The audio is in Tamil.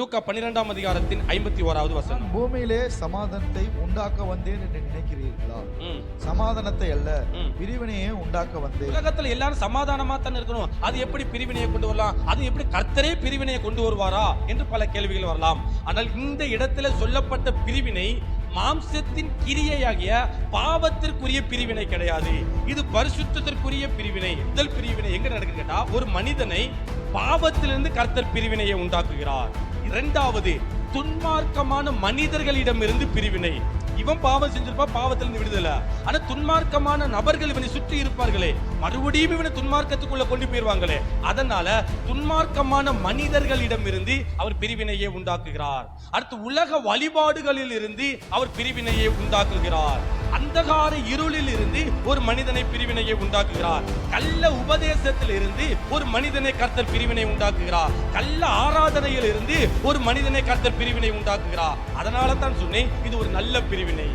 லூக்கா பன்னிரெண்டாம் அதிகாரத்தின் ஐம்பத்தி ஓராவது வசனம். பூமியிலே சமாதானத்தை உண்டாக்க வந்தேன் என்று நினைக்கிறீர்களா? சமாதானத்தை அல்ல. பிரிவினையே உண்டாக்க வந்தேன். உலகத்துல எல்லாரும் சமாதானமா தான் இருக்கணும். அது எப்படி பிரிவினையை கொண்டு வரலாம்? அது எப்படி கர்த்தரே பிரிவினையை கொண்டு வருவாரா? என்று பல கேள்விகள் வரலாம். ஆனால் இந்த இடத்துல சொல்லப்பட்ட பிரிவினை மாம்சத்தின் கிரியையாகிய பாவத்திற்குரிய பிரிவினை கிடையாது. இது பரிசுத்தத்திற்குரிய பிரிவினை. முதல் பிரிவினை எங்க நடக்குது கேட்டா ஒரு மனிதனை பாவத்திலிருந்து கர்த்தர் பிரிவினையை உண்டாக்குகிறார். இரண்டாவது துன்மார்க்கமான மனிதர்களிடமிருந்து பிரிவினை. இவன் பாவம் செஞ்சிருப்பா பாவத்திலிருந்து விடுதலை. ஆனா துன்மார்க்கமான நபர்கள் இவனை சுற்றி இருப்பார்களே. மறுபடியும் இவனை துன்மார்க்கத்துக்குள்ள கொண்டு போயிருவாங்களே. அதனால துன்மார்க்கமான மனிதர்களிடம் இருந்து அவர் பிரிவினையை உண்டாக்குகிறார். அடுத்து உலக வழிபாடுகளில் இருந்து அவர் பிரிவினையை உண்டாக்குகிறார். அந்தகார இருளில் இருந்து ஒரு மனிதனை பிரிவினையை உண்டாக்குகிறார். கள்ள உபதேசத்தில் இருந்து ஒரு மனிதனை கர்த்தர் பிரிவினை உண்டாக்குகிறார். கள்ள ஆராதனையில் இருந்து ஒரு மனிதனை கர்த்தர் பிரிவினை உண்டாக்குகிறார். அதனால தான் சொன்னேன் இது ஒரு நல்ல பிரிவினை.